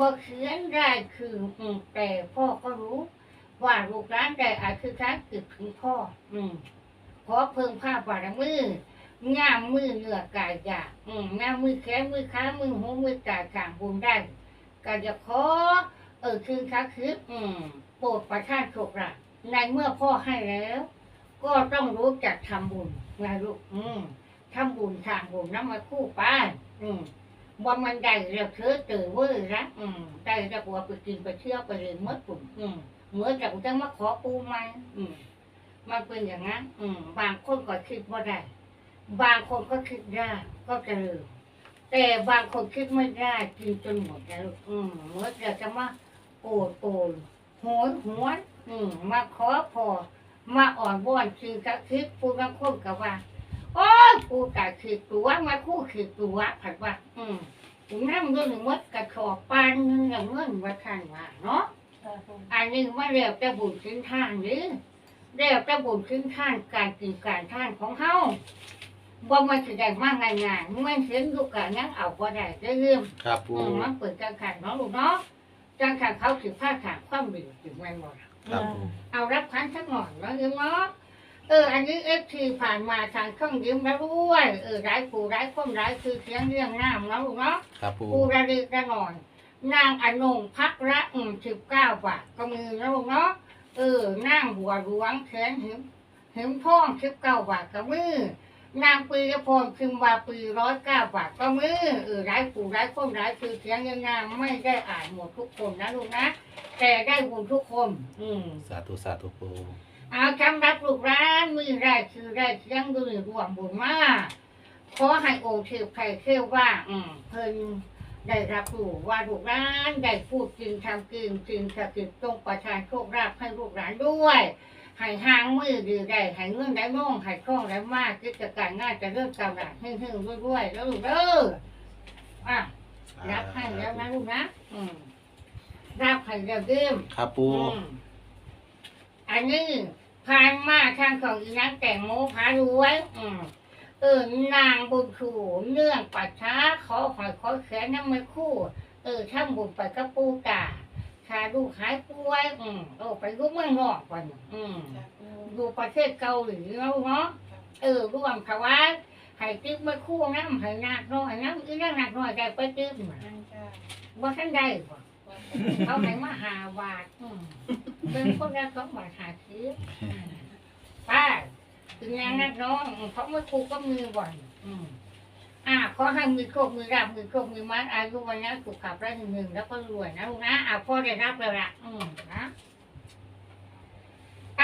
บ่เขียนได้คืออืมแต่พ่อก็รู้ ว่าลูกร้านได้อาจคือการติดถึงพ่อ อืมขอเพิ่มภาพบารมืง่ามมือเหนือกายอยากอืมง่ามมือแขนมือขามือหูมือตาขางบุญได้ก็จะขอ เออคือค้าคืออืมโปรดประทานโชคลาภในเมื่อพ่อให้แล้ว ก็ต้องรู้จักทำบุญนะลูกอืมทำบุญทางบุญน้ำมาคู่ไปอืม บนมันใดเราเธอเจอเว้ยรักอืมได้จะกลัวไปกินไปเที่ยวไปเรียนเมื่อปุ่มอืมเมื่อจะจะมาขอปูไหมอืมมันเป็นอย่างนั้น อืมบางคนก็คิดว่าได้ บางคนก็คิดได้ก็จะลืมแต่บางคนคิดไม่ได้กินจนหมดแล้วลูกอืมเมื่อจะจะมาโอดโอนโหยหวนอืมมาขอพอมาอ่อนบ้อนคือกะคิดปูนังคนกับว่า โอ้ยปูกะคือตัวมาคู่คือตัวผัดว่า อืมปูนั่งด้วยหนึ่งมดกระชอบปานเงินอย่างเงินว่าทานว่าเนาะอันนี้ว่าเรียกจะบุญขึ้นท่านหรือเรียกจะบุญขึ้นท่านการกินการท่านของเฮาบ่มันสิได้มากง่ายๆมันเห็นลูกกันยังเอาบ่ได้เรื่องครับปูอืมมันเปิดการขันเนาะลูกเนาะการขันเขาถือผ้าขาดความดีถึงแม่นบ่ล่ะครับเอารับพันสักหน่อยแล้วยืมเนาะ เออ อันนี้เอฟทีผ่านมาทางเครื่องยืมแล้วด้วยเออร้ายผู้ร้ายคนร้ายคือเสียงเรื่องน้ำเนาะลูกเนาะครับปูผู้ระลึกระหน่อยนางอนงพักละอืมสิบเก้าบาทก็มือแล้วลูกเนาะเออนางหัวหลวงแขนหิมหิมพ่องสิบเก้าบาทก็มือนางปีพรคืมวาปีร้อยเก้าบาทก็มือเออร้ายผู้ร้ายคนร้ายคือเสียงเรื่องน้ำไม่ได้อ่านหมดทุกคนนะลูกนะ แต่ได้บุญทุกคน อืม สาธุสาธุปู เอาจำรับลูกร้านมือได้คือได้เสียังดูรวมบุญมากขอให้องค์เทพไทยเทวว่า อืมเพิ่นได้รับรู้ว่าลูกร้านได้พูดจริงทำจริงจริงสถิตตรงประทานโชคลาภให้ลูกหลานด้วยให้หางมือดีได้ให้เงินได้ม่องให้คล่องได้มากกิจการงานจะเริ่มกำลังหึ่งหึ่งๆด้วยๆแล้วลูกเด้ออะรับให้แล้วนะลูกนะอืมรับให้แล้วเดิมครับปูอืม อันนี้ผ่านมาทางของอีนักแต่งโมพารวยอืมเออนางบุญชูเนื่องปัจฉาขอหอยขอแขนน้ำมือคู่ เออช่างบุญไปกับปูตาชาลูกหายป่วยอืมโอ้ไปรู้เมืองนอกก่อนอืมค่ะปูดูประเทศเกาหลีแล้วเนาะเออร่วมถวายให้ติ๊บมือคู่น้ำให้นักน้อยน้ำอีนั่งนักน้อยได้ไปติ๊บมานั่งจ้าว่าท่านได้บ่ว่า เขาให้มาหาบาทอืมเป็นคนละสองบาทหาซื้อป้าถึงอย่างนั้นน้องเขาไม่ครูก็มือบ่อยอืมอ่าขอให้มือโคกมือราบมือโคกมือมัดอายุวันนี้สุขภาพได้หนึ่งหนึ่งแล้วก็รวยนะลูกนะอ่าพ่อได้รับแล้วละอืมนะ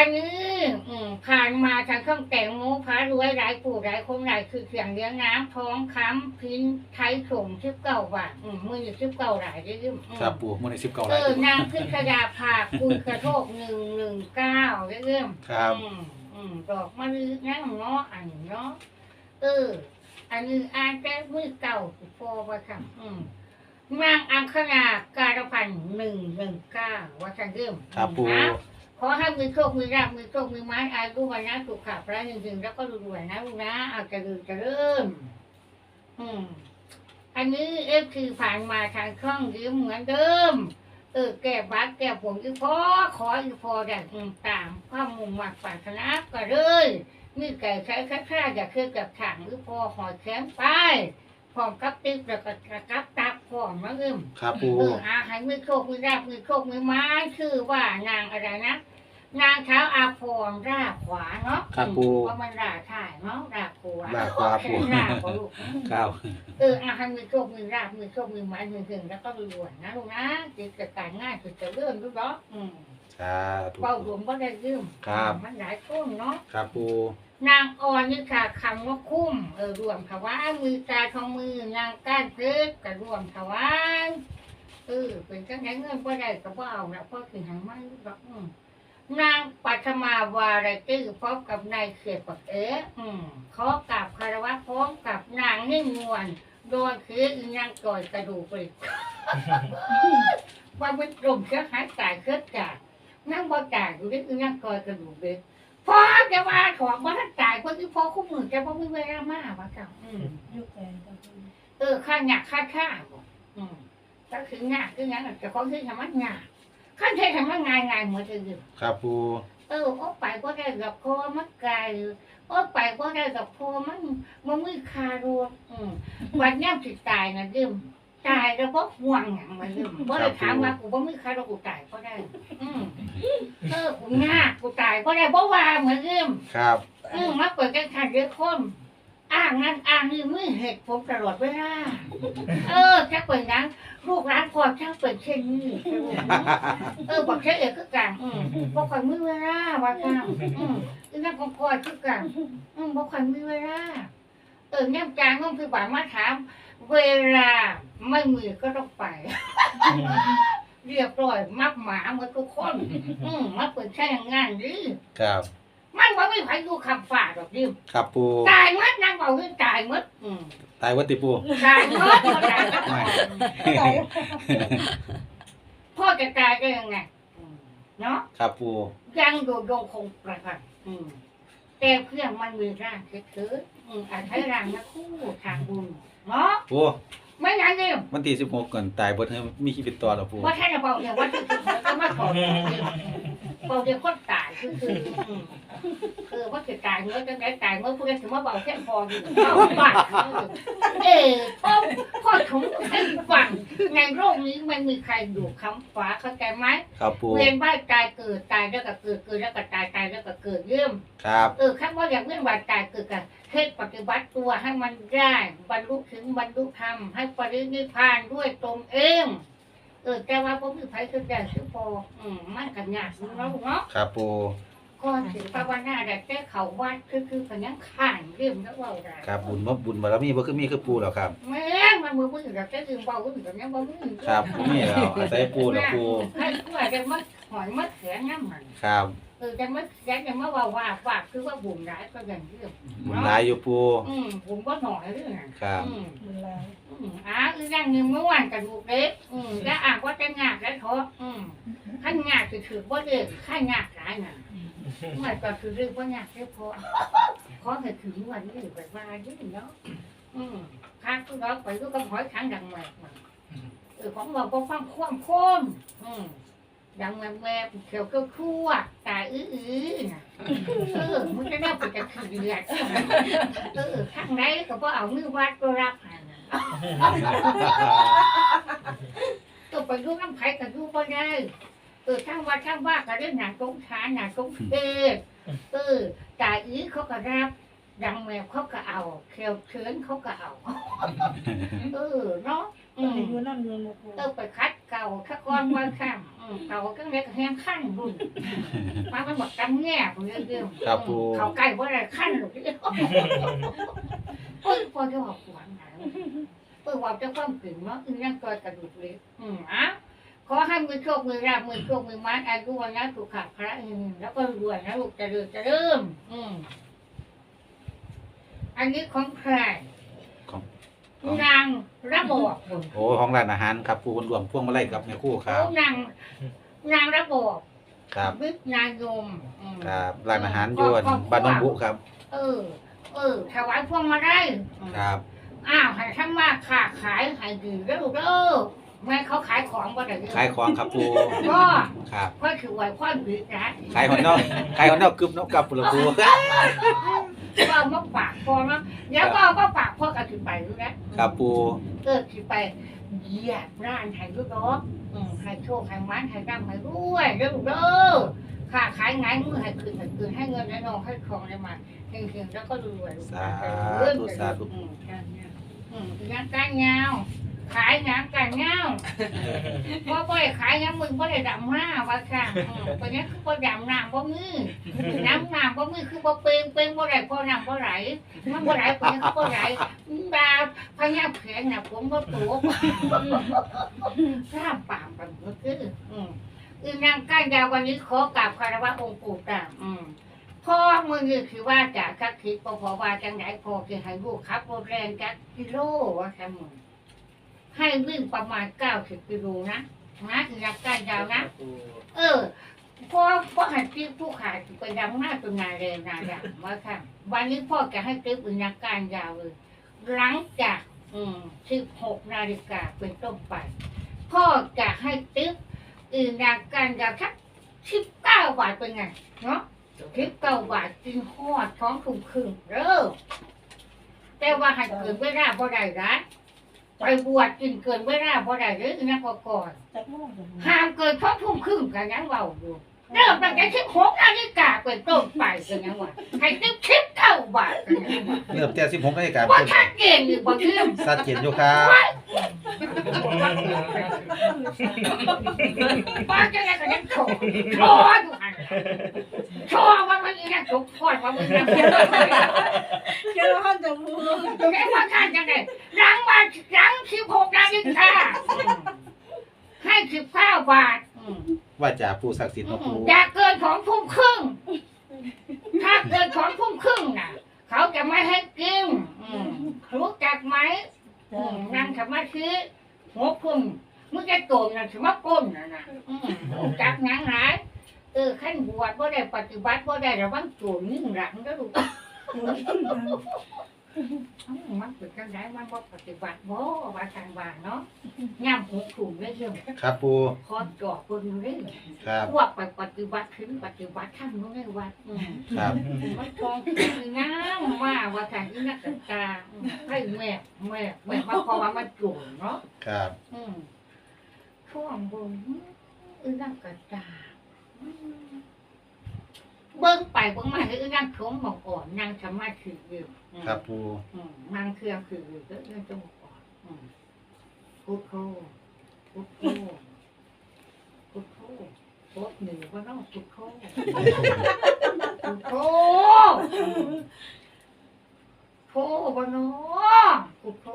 อันนี้อืมผ่านมาทางเครื่องแต่งโมพารวยหลายปู่หลายคนหลายคือเสียงเลี้ยงน้ำท้องค้ำพินไทยส่งชิบเก่าบาทอืมมืออยู่ชิบเก่าหลายได้ยืมอืมครับปูมื่อในสิบเก้าเอไร่อนางขึ้นกระดาภาคุยกระโทกหนึ่งหนึ่งเก้าเรื่องครับอืมอืมดอกมะลือนั่งเนาะอันเนาะเออ อันนี้อ่านแต่มือเก่าพอว่าทำอืมนางอังคณาการพันธ์หนึ่งหนึ่งเก้าว่าทางเรื่องครับปูนะ ขอให้มือโชคมือราบมือโชคมือไม้อายุวันนะสุขภาพระหนึ่งหนึ่งแล้วก็รวยๆนะลูกนะเอาจะลืมจะเริ่ม อืม อันนี้เอฟคือผ่านมาทางช่องยืมเหมือนเดิม เออแก้บัตรแก้ผมอีพอขออีพอได้อืมตามความมุ่งมั่นปรารถนาก็เลยนี่ไก่ใช้ค่าค่าอย่าคือกับถังอีพอหอยแข็งไปพร้อมกับติ๊กแล้วก็กระกับตับพร้อมนะอึมครับปูเอออาหารมือโคกมือราบมือโคกมือไม้ชื่อว่านางอะไรนะ นางเท้าอาพรราขวาเนาะครับปูเพราะมันราถ่ายเนาะราขวาราขวาปูราขวาลูกเก้าเอออาหารมือโชคมือราบมือโชคมือไม้มือถึงแล้วก็รวยนะลูกนะจิตการง่ายสุดจะเริ่มลูกเนาะอืมสาธุเป้ารวมก็ได้ยืมครับมันหลายต้นเนาะครับปูนางอ่อนนี่ค่ะคำว่าคุ้มเออรวมถวายมือตาทองมือนางก้านเพชรกับรวมถวายเออเป็นจังไงเงินก็ได้ก็บ่เอานะเพราะคือหางมันดอกอืม นางปัทมาวาไรตื้พร้อมกับนายเขียดปักเอ๋อืมขอกราบคารวะพร้อมกับนางนิ่งนวลโดนคืออีนางก่อยกระดูกไปว่ามันกลมเชื้อหายตายเชื้อจากนั่งบ่จ่ายอยู่นี่อีนางก่อยกระดูกเบ็ดพอจะว่าของบ่ทันจ่ายคนที่พ่อคุ้มมือจะบ่อไมีเวลามากว่าเจ้าอืมยุคแฟนจ้าปูเออข้าหยักข้าข้าอืมก็คืองาคืองั้นแต่ของคือทำมันงา ขั้นเททำมันง่ายง่ายเหมือนเดิมครับปูเออโอ้ไปก็ได้กับคอมันไกลโอ้ไปก็ได้กับคอมันมันมือคารัวอืมวันนี้สิตายนะยืมตายแล้วก็ห่วงอย่างมายืมบ่ได้ถามว่ากูบ่มือคารัวกูตายก็ได้ อืมเออกูยากกูตายก็ได้บ่ว่าเหมือนยืมครับ อืมมาเปิดกันขันเยอะคนอ้างนั้นอ้างนี่มือเหตุผมตลอดเวลา เออถ้าเปิดนั้นลูกร้านพอช่างเปิดเช่นนี้ เออบอกเช่นเอกคือกันอืมบอกข่อยมือเวลาว่ากันอืมอีนั่นของคอยคือกันอืมบอกข่อยมือเวลา เออเนี่ยจางก็คือบ่ามาถาม เวลาไม่มือก็ต้องไป เรียบร้อยมักหมาเหมือนทุกคน อืมมาเปิดใช้งานดิครับ มันว่าไม่ใครดูคำฝ่าดอกดิครับปูตายมัดนางบอกว่าตายมัดอืมตายวัดติปูตายมัดตายก็ตายพ่อจะตายได้ยังไงอืมเนาะครับปูยังอยู่ยงคงประพันอืมแต่เพื่อนมันมีร่างเฉยๆอืมอาจใช้ร่างนะคู่ทางบุญเนาะปูไม่งั้นเนี่ยวันที่สิบหกก่อนตายบดให้มีชีวิตต่อแล้วปูว่าท่จะบอกเนี่ยว่าที่คือก็มาขอ บอกเดี๋ยวคนตายคือคืออืมคือว่าจะตายเมื่อจะได้ตายเมื่อพูดถึงว่าเบาแค่พออยู่เอาบ้านเออพ่อพ่อถุงให้ฟังในโลกนี้มันมีใครอยู่คำฟ้าเข้าใจไหมครับปูเวียนว่ายตายเกิดตายแล้วก็เกิดเกิดแล้วก็ตายตายแล้วก็เกิดเยี่ยม ครับ เออคำว่าอย่างเวียนว่ายตายเกิดกันเฮ็ดปฏิบัติตัวให้มันได้บรรลุถึงบรรลุธรรมให้ปรินิพพานด้วยตนเอง เออแต่ว่าผมคือไผคือแต่คือพออืมมันกันยากเนาะเนาะครับปูก่อนถึงภาวนาแต่แต่เขาวัดคือคือพยังข้างเรื่องแล้วเว่าได้ครับบุญบ่บุญบารมีบ่คือมีคือปูแล้วครับแม่งมันมือมือแต่แต่คือเบาก็ถึงกับยังเบามือครับบ่มีแล้วอาศัยปูแล้วปูให้ผู้อาจจะมัดหอยมัดแขนน้ำมันครับ เออจะมัดแขนจะมาว่าว่าว่าคือว่าบุญร้ายก็อย่างเรื่องบุญหลายอยู่ปูอืมบุญก็หน่อยเรื่องน่ะครับอืมอืมอ่าคืออย่างหนึ่งเมื่อวานกระดูกเล็กอืมแล้วอ่างว่าจะงากแล้วเถอะอืมขั้นงากคือถือว่าเด็กขั้นงากหลายน่ะไม่ก็คือเรื่องว่าอยากได้พอขอให้ถึงวันนี้ไปว่ายิ่งเนาะอืมข้างก็ร้องไปก็ต้องหอยขังดังแหวกมาเออของเราก็ฟังคว่ำโค้นอืมดังแหวกแหวกเขียวก็คั่ว ตาอื้ออื้อน่ะเออมึงจะน่าไปจะขืนเดือดเออข้างไหนก็บ่เอามือวัดก็รับหันก็ไปดูน้ำไผ่กับดูบ่ได้เออช่างว่าช่างว่าก็เรื่องหนังสงขานหนังสงเทศเออจ่าอีเขาก็รับดังแมวเขาก็เอาเขียวเชิญเขาก็เอา เออเนาะอืมอยู่นั่นอยู่นะครูเออไปคัด เก่าคัดก้อนว่าข้ามอืมเก่าก็เล็กแห้งขั้นรุ่นมามันหมดกันแง่ผมเรื่องครับปูเขาใกล้ว่าอะไรขั้นหรอกเออพอจะบอกหวานหนาวเออว่าจะความกึ่งเนาะอึ้งยังกอยกระดูกเล็กอืมอะขอให้มือโชคมือราบมือโชคมือไม้อายุวันนะสุขะพระอืมแล้วก็รวยนะลูกจะเริ่มจะเริ่มอืมอันนี้ของใครของ นางระบอกโอ้ของร้านอาหารครับปูรวมพวงมาลัยกับแม่ครู่คโอ้รับนางนางระบอกครับวิทนายมอืม ครับร้านอาหารยวนบ้านหนองบุครับเออ เออ ถวายพวงมาได้อืมครับอ้าวให้ทั้งมากค้าขายให้ดีแล้วลูกเด้อแม่เขาขายของบ่ได้ขายของครับปูก็ครับค่อยถือไว้ความดีนะขายหอยนอกขายหอยนอกกึบนอกกับปูละปู ก็เอามาฝากพ่อเนาะเดี๋ยวก็เอามาฝากพ่อกันถึงไปรู้นะครับปูเกิดถึงไปเหยียบร้านไทยลูกน้องอืมให้โชคให้มันให้ร่ำให้รวยเด้อเด้อค่าขายไงายมือให้คืนให้คืนให้เงินให้นองให้ทองได้มาเฮงๆแล้วก็รวยสาธุสาธุอืมอืมงานการเงา ขายงานการเงาว่าบ่ได้ขายงานมึงบ่ได้ดำหน้าว่าค่ะอืมเป็นนี้คือบ่ดำน้ำบ่มือน้ำน้ำบ่มือคือบ่เปลงเปลงบ่ไหลพอน้ำบ่ไหลมันบ่ไหลเป็นยังคือบ่ไหลดาวพญาแผงน่ะผมบ่ตกข้ามปามกันก็คืออืมอีนางก้านยาววันนี้ขอกราบคารวะองค์ปู่ตามอืม พ่อมือนี่คือว่าจากคักคิดบ่พอว่าจังไดพอคือให้ลูกขับรถแรงจักกิโลว่าซั่นมึง ให้วิ่งประมาณ90กิโลนะนะอีนางก้านยาวนะ เออพ่อพ่อให้ติ๊บผู้ขายไปดำหน้าตัวงานแรงงานดำว่าค่ะ วันนี้พ่อจะให้ติ๊บเป็นนักการยาวเลยหลังจากอืมสิบหกนาฬิกาเป็นต้นไป พ่อจะให้ติ๊บอื่นอย่างกันอย่างทักสิบเก้าบาทเป็นไงเนาะสิบเก้าบาทกินหอดท้องคุ้มครึ่งเด้อแต่ว่าให้เกินเวลาบ่ได้นะ ไปบวชกินเกินเวลาบ่ได้เด้อนะก่ก่อนจักโมงจ้ะห้ามเกินท้องทุ่มครึ่งกันยังเบาอยู่เริ่มตั้งแต่สิบหกนาฬิกาเป็นต้นไปกันยังว่าให้ติ๊บสิบเก้าบาทกันยังว่าเริ่มแต่16นาฬิกาว่าเป็นชัดเจนอยู่บ่เรื่องสัดเจนอยู่ครับป้าจะได้ก็ยังโชว์โชว์อยู่อันโชว์ว่ามันอีนั่นถูกทอดว่ามันนั่นเจ้าท่านจะพูดตรงนี้ว่าท่านจังไง ล้างมาล้างสิบหกนาฬิกาให้สิบเก้าบาทว่าจะผู้ศักดิ์สิทธิ์เนาะปูอย่าเกินของทุ่มครึ่ง ถ้าเกินของทุ่มครึ่งน่ะ เขาจะไม่ให้กินอืมรู้จักไหมอืมนั่งสมาธิหัวพุ่มมึงจะโตนนั่นสมาก้นน่ะนะอืมรู้จักหยังหลายเออขั้นบวชบ่ได้ปฏิบัติบ่ได้ระวังโจรยิ่งหลังก็รู้อื มมันเป็นจังไดมันบ่ปฏิบัติบ่ว่าทางบ้านเนาะย่ำหูถุงได้เรื่องครับปูคอจอบเบิ่งอยู่เด้อครับพวกไปปฏิบัติถึงปฏิบัติท่านนู้นในวัดอืมครับมันทองคืองามว่าว่าทางที่นักศึกษาอืมให้แม่แม่แม่มาเพราะว่ามันจุ่มเนาะครับอืมช่วงบนอือนั่งกระจาอืม เบิ้งไปเบิ้งมาคือนั่งชมหมองอ่อนนั่งสมาธิอยู่อืมครับปูอืมนั่งเครื่องคืออยู่ก็นั่งจมอ่อนอืมพุทโธพุทโธพุทโธโคตรหนึ่งว่าน้องพุทโธพุทโธโธบ่เนาะพุทโธ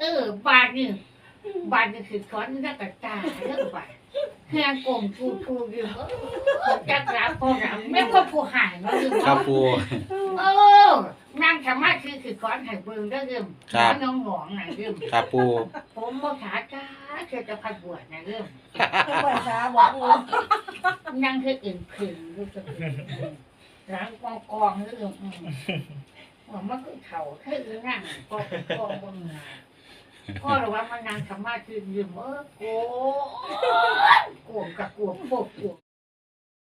เออบาทนี่ บานี่คือช้อนนักกระจาเรื่องบาทเฮียกลมทูทูอยู่เออจักรับพอรับไม่พอผู้หายเนาะครับเนาะปู เออนั่งสมาธิคือช้อนไห้เบิ่งเด้อเรื่องครับ น้องหงองน่ะเรื่องครับปู ผมบ่ถาจ้าเธอจะพัดบวชนะเรื่องทุกวันเช้าบอกพูนั่งคืออื่นผืนรู้สึกร้างกองกองๆเรื่องอืมว่ามันก็เข่าค่อื่นนั่งกองกองบนงาน พ่อเราว่ามันนางสามาธิยืมเออโกงโกรธกับโกงโกง